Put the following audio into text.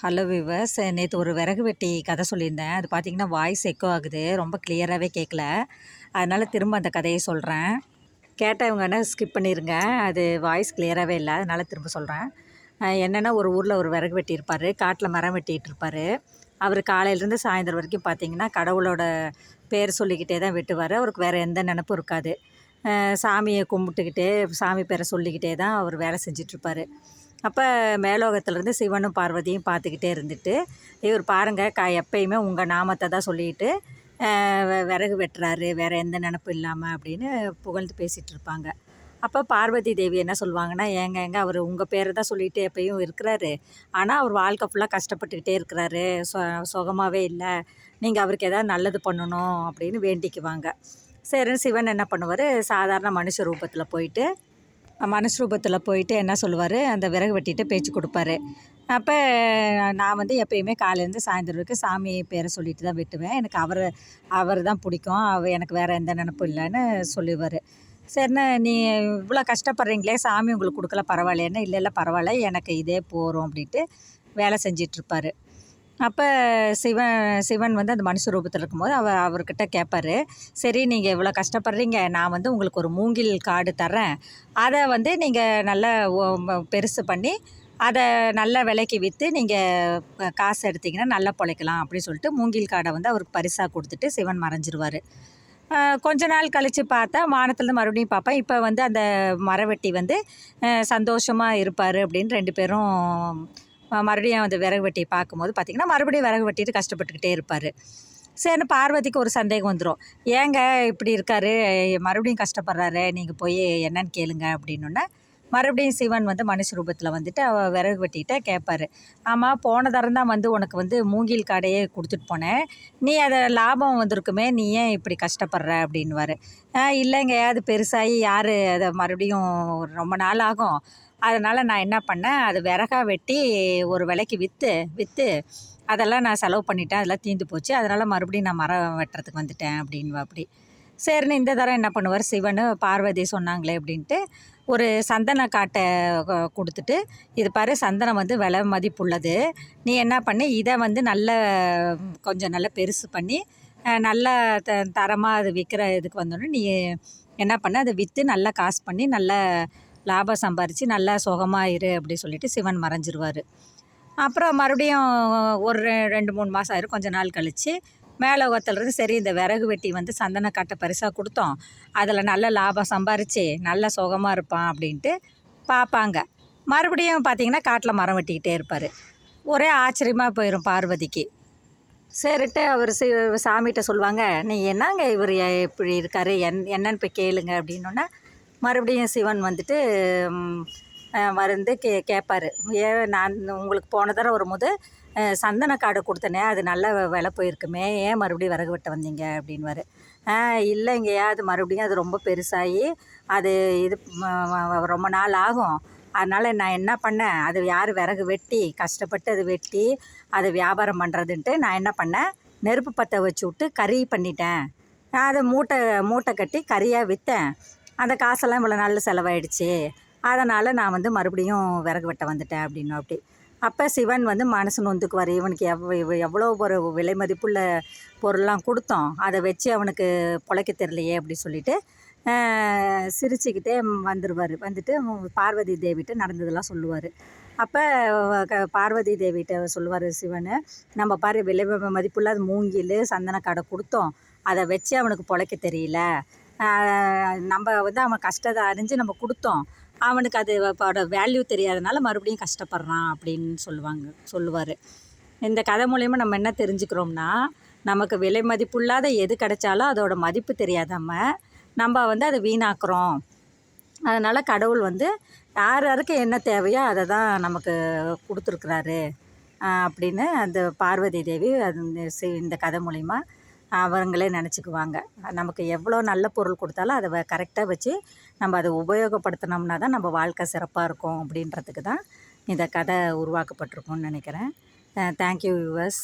Hello viewers நேற்று ஒரு விறகு வெட்டி கதை சொல்லியிருந்தேன். அது பார்த்தீங்கன்னா வாய்ஸ் எக்கோ ஆகுது. ரொம்ப கிளியராகவே கேட்கல அதனால் திரும்ப அந்த கதையை சொல்கிறேன் கேட்டவங்க என்ன ஸ்கிப் பண்ணிடுங்க அது வாய்ஸ் கிளியராகவே இல்லை. அதனால் திரும்ப சொல்கிறேன் என்னென்னா ஒரு ஊரில் ஒரு விறகு வெட்டியிருப்பார். காட்டில் மரம் வெட்டிகிட்டு இருப்பார் அவர் காலையிலேருந்து சாயந்தரம் வரைக்கும் பார்த்தீங்கன்னா கடவுளோட பேர் சொல்லிக்கிட்டே தான் வெட்டுவார். அவருக்கு வேறு எந்த நினப்பும் இருக்காது. சாமியை கும்பிட்டுக்கிட்டே சாமி பேரை சொல்லிக்கிட்டே தான் அவர் வேலை செஞ்சிட்ருப்பார். அப்போ மேலோகத்துலேருந்து சிவனும் பார்வதியும் பார்த்துக்கிட்டே இருந்துட்டு இவர் பாருங்கள் க எப்பயுமே உங்கள் நாமத்தை தான் சொல்லிட்டு விறகு வெட்டுறாரு வேறு எந்த நினப்பும் இல்லாமல் அப்படின்னு புகழ்ந்து பேசிகிட்டு இருப்பாங்க. அப்போ பார்வதி தேவி என்ன சொல்லுவாங்கன்னா ஏங்க ஏங்க அவர் உங்கள் பேரை தான் சொல்லிட்டு எப்பயும் இருக்கிறாரு. ஆனால் அவர் வாழ்க்கை ஃபுல்லாக கஷ்டப்பட்டுக்கிட்டே இருக்கிறாரு. சொ சுகமாகவே இல்லை. நீங்கள் அவருக்கு எதாவது நல்லது பண்ணணும் அப்படின்னு வேண்டிக்குவாங்க. சரின்னு சிவன் என்ன பண்ணுவார் சாதாரண மனுஷ ரூபத்தில் போயிட்டு மனுஷ ரூபத்தில் போயிட்டு என்ன சொல்லுவார்? அந்த விறகு வெட்டிட்டு பேச்சு கொடுப்பாரு. அப்போ நான் வந்து எப்பயுமே காலையிலேருந்து சாயந்தரம் வரைக்கும் சாமி பேரை சொல்லிட்டு தான் வெட்டுவேன். எனக்கு அவர் அவர் தான் பிடிக்கும். அவர் எனக்கு வேறு எந்த நினப்பும் இல்லைன்னு சொல்லுவார். சரிண்ணே நீ இவ்வளோ கஷ்டப்படுறீங்களே சாமி உங்களுக்கு கொடுக்கல பரவாயில்லைன்னு இல்லை இல்லை பரவாயில்ல எனக்கு இதே போகிறோம் அப்படின்ட்டு வேலை செஞ்சிட்ருப்பாரு அப்போ சிவன் சிவன் வந்து அந்த மனுஷ ரூபத்தில் இருக்கும்போது அவ அவர்கிட்ட கேட்பாரு சரி நீங்கள் இவ்வளோ கஷ்டப்படுறீங்க. நான் வந்து உங்களுக்கு ஒரு மூங்கில் காடு தரேன் அதை வந்து நீங்கள் நல்லா பெருசு பண்ணி அதை நல்ல விலைக்கு விற்று நீங்கள் காசு எடுத்தீங்கன்னா நல்லா பிழைக்கலாம் அப்படின்னு சொல்லிட்டு மூங்கில் காடை வந்து அவருக்கு பரிசாக கொடுத்துட்டு சிவன் மறைஞ்சிருவார். கொஞ்ச நாள் கழித்து பார்த்தா வானத்துலேருந்து மறுபடியும் பார்ப்பேன். இப்போ வந்து அந்த மரவெட்டி வந்து சந்தோஷமாக இருப்பார் அப்படின்னு ரெண்டு பேரும் மறுபடியும் அந்த விறகு வெட்டியை பார்க்கும்போது பார்த்திங்கன்னா மறுபடியும் விறகு வெட்டிட்டு கஷ்டப்பட்டுக்கிட்டே இருப்பார். சரின்னு பார்வதிக்கு ஒரு சந்தேகம் வந்துடும் ஏங்க இப்படி இருக்காரு? மறுபடியும் கஷ்டப்படுறாரு. நீங்கள் போய் என்னன்னு கேளுங்க அப்படின்னோடனே மறுபடியும் சிவன் வந்து மனுஷ ரூபத்தில் வந்துட்டு அவள் விறகு வெட்டிகிட்ட கேட்பாரு ஆமாம் போன தரம் தான் வந்து உனக்கு வந்து மூங்கில் காடையே கொடுத்துட்டு போனேன். நீ அதை லாபம் வந்திருக்குமே நீ ஏன் இப்படி கஷ்டப்படுற அப்படின்வார் இல்லைங்க அது பெருசாகி யார்? அதை மறுபடியும் ரொம்ப நாள் ஆகும். அதனால் நான் என்ன பண்ணேன் அது விறகா வெட்டி ஒரு விலைக்கு விற்று விற்று அதெல்லாம் நான் செலவு பண்ணிட்டேன். அதெல்லாம் தீந்து போச்சு. அதனால் மறுபடியும் நான் மரம் வெட்டுறதுக்கு வந்துட்டேன் அப்படின்வா அப்படி. சரின்னு இந்த தரம் என்ன பண்ணுவார்? சிவன் பார்வதி சொன்னாங்களே அப்படின்ட்டு ஒரு சந்தன காட்டை கொடுத்துட்டு இது பாரு சந்தனம் வந்து விலை மதிப்புள்ளது. நீ என்ன பண்ணு இதை வந்து நல்ல கொஞ்சம் நல்லா பெருசு பண்ணி நல்ல த தரமாக அது விற்கிற இதுக்கு வந்தோடனே நீ என்ன பண்ண அதை விற்று நல்லா காசு பண்ணி நல்ல லாபம் சம்பாரித்து நல்லா சுகமாக இரு அப்படி சொல்லிட்டு சிவன் மறைஞ்சிருவார். அப்புறம் மறுபடியும் ஒரு ரெ- ரெண்டு மூணு மாதம் ஆயிரும். கொஞ்ச நாள் கழித்து மேலோகத்துலேருந்து சரி இந்த விறகு வெட்டி வந்து சந்தன காட்டை பரிசாக கொடுத்தோம். அதில் நல்ல லாபம் சம்பாரித்து நல்ல சுகமாக இருப்பான் அப்படின்ட்டு பார்ப்பாங்க மறுபடியும் பார்த்தீங்கன்னா காட்டில் மரம் வெட்டிக்கிட்டே இருப்பார். ஒரே ஆச்சரியமாக போயிடும் பார்வதிக்கு. சரிட்டு அவர் சி சாமிகிட்ட சொல்லுவாங்க நீ என்னங்க இவர் இப்படி இருக்காரு? என் என்னன்னு போய் கேளுங்க அப்படின்னோடனே மறுபடியும் சிவன் வந்துட்டு வந்து மருந்து கே கேட்பாரு ஏன் நான் உங்களுக்கு போன தடவை வரும்போது சந்தன காடு கொடுத்தனே அது நல்ல விலை போயிருக்குமே ஏன் மறுபடியும் விறகு வெட்ட வந்தீங்க? அப்படின்வாரு இல்லைங்கய்யா அது மறுபடியும் அது ரொம்ப பெருசாகி அது இது ரொம்ப நாள் ஆகும். அதனால் நான் என்ன பண்ணேன் அது யார் விறகு வெட்டி கஷ்டப்பட்டு அது வெட்டி அதை வியாபாரம் பண்ணுறதுன்ட்டு நான் என்ன பண்ணேன் நெருப்பு பற்ற வச்சு விட்டு கறி பண்ணிட்டேன். நான் அதை மூட்டை மூட்டை கட்டி கறியாக விற்றேன் அந்த காசெல்லாம் இவ்வளோ நாளில் செலவாயிடுச்சு. அதனால் நான் வந்து மறுபடியும் விறகு வெட்ட வந்துட்டேன் அப்படின்னு அப்படி. அப்போ சிவன் வந்து மனசு நொந்துக்குவார். இவனுக்கு எவ் எவ்வளோ ஒரு விலை மதிப்புள்ள பொருள்லாம் கொடுத்தோம். அதை வச்சு அவனுக்கு பிழைக்க தெரியலையே அப்படின்னு சொல்லிட்டு சிரிச்சுக்கிட்டே வந்துடுவார் வந்துட்டு பார்வதி தேவிகிட்ட நடந்ததெல்லாம் சொல்லுவார். அப்போ க பார்வதி தேவிகிட்ட சொல்லுவார் சிவன் நம்ம பாரு விலை மதிப்புள்ள அது மூங்கில் சந்தன கடை கொடுத்தோம். அதை வச்சு அவனுக்கு பிழைக்க தெரியல. நம்ம வந்து அவன் கஷ்டத்தை அறிஞ்சு நம்ம கொடுத்தோம். அவனுக்கு அது அதோட வேல்யூ தெரியாதனால மறுபடியும் கஷ்டப்படுறான் அப்படின்னு சொல்லுவாங்க சொல்லுவார். இந்த கதை மூலயமா நம்ம என்ன தெரிஞ்சுக்கிறோம்னா நமக்கு விலை மதிப்புள்ளாத எது கிடைச்சாலும் அதோட மதிப்பு தெரியாதம்ம நம்ம வந்து அதை வீணாக்குறோம். அதனால் கடவுள் வந்து யார் யாருக்கு என்ன தேவையோ அதை தான் நமக்கு கொடுத்துருக்குறாரு. அப்படின்னு அந்த பார்வதி தேவி அது இந்த இந்த கதை மூலிமா அவங்களே நினச்சிக்குவாங்க. நமக்கு எவ்வளோ நல்ல பொருள் கொடுத்தாலும் அதை கரெக்டாக வச்சு நம்ம அதை உபயோகப்படுத்தினோம்னா தான் நம்ம வாழ்க்கை சிறப்பாக இருக்கும் அப்படின்றதுக்கு தான் இந்த கதை உருவாக்கப்பட்டிருக்கும்னு நினைக்கிறேன். Thank you viewers